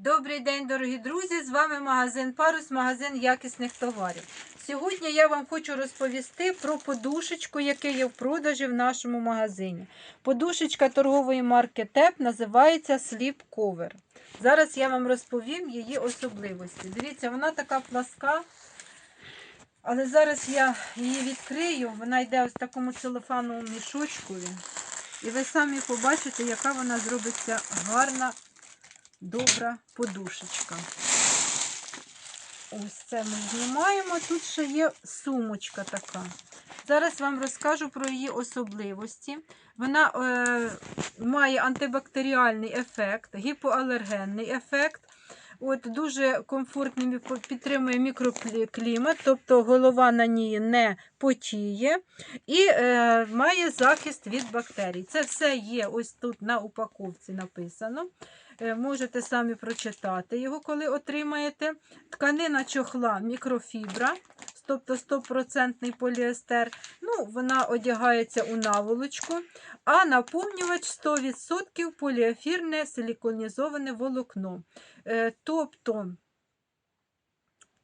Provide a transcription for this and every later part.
Добрий день, дорогі друзі! З вами магазин Парус, магазин якісних товарів. Сьогодні я вам хочу розповісти про подушечку, яка є в продажі в нашому магазині. Подушечка торгової марки ТЕП називається Sleep Cover. Зараз я вам розповім її особливості. Дивіться, вона така пласка, але зараз я її відкрию. Вона йде ось в такому целофановому мішочкові. І ви самі побачите, яка вона зробиться гарна добра подушечка. Ось це ми знімаємо. Тут ще є сумочка така. Зараз вам розкажу про її особливості. Вона е, має антибактеріальний ефект, гіпоалергенний ефект. От Дуже комфортний підтримує мікроклімат, тобто голова на ній не потіє. І е, має захист від бактерій. Це все є ось тут на упаковці написано. Е, Можете самі прочитати його, коли отримаєте. Тканина чохла мікрофібра, тобто 100% поліестер. Ну, Вона одягається у наволочку, а наповнювач 100% поліефірне силіконізоване волокно. Е, Тобто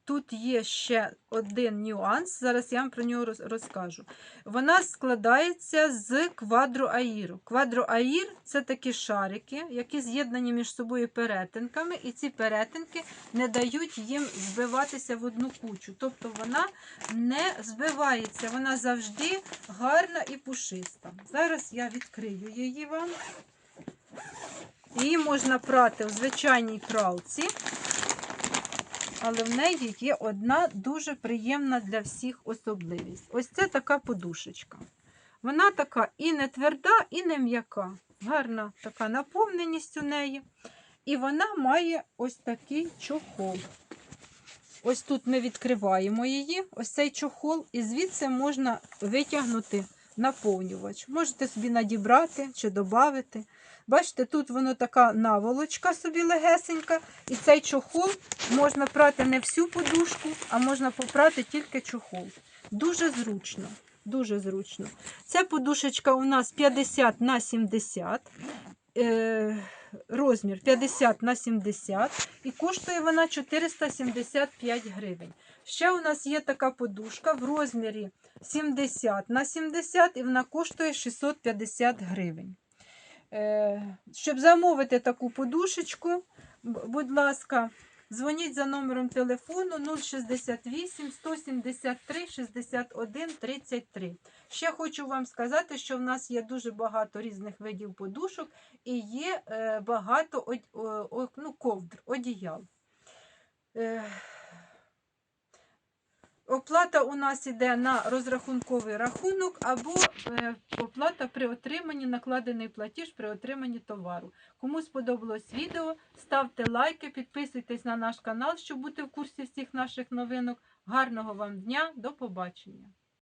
тут є ще один нюанс, зараз я вам про нього розкажу. Вона складається з квадроаїру. Квадроаїр це такі шарики, які з'єднані між собою перетинками, і ці перетинки не дають їм збиватися в одну кучу. Тобто вона не збивається, вона завжди гарна і пушиста. Зараз я відкрию її вам. Її можна прати у звичайній пралці, але в неї є одна дуже приємна для всіх особливість. Ось це така подушечка. Вона така і не тверда, і не м'яка. Гарна така наповненість у неї. І вона має ось такий чохол. Ось тут ми відкриваємо її, ось цей чохол, і звідси можна витягнути наповнювач. Можете собі надібрати чи додати. Бачите, тут воно така наволочка собі легесенька, і цей чохол можна прати не всю подушку, а можна попрати тільки чохол. Дуже зручно. Дуже зручно. Ця подушечка у нас 50 на 70. Розмір 50 на 70 і коштує вона 475 гривень. Ще у нас є така подушка в розмірі 70 на 70 і вона коштує 650 гривень. Е, Щоб замовити таку подушечку, будь ласка, дзвоніть за номером телефону 068 173 61 33. Ще хочу вам сказати, що в нас є дуже багато різних видів подушок і є е, багато ну, ковдр, одіял. Оплата у нас йде на розрахунковий рахунок або е, оплата при отриманні, накладений платіж при отриманні товару. Кому сподобалось відео, ставте лайки, підписуйтесь на наш канал, щоб бути в курсі всіх наших новинок. Гарного вам дня, до побачення!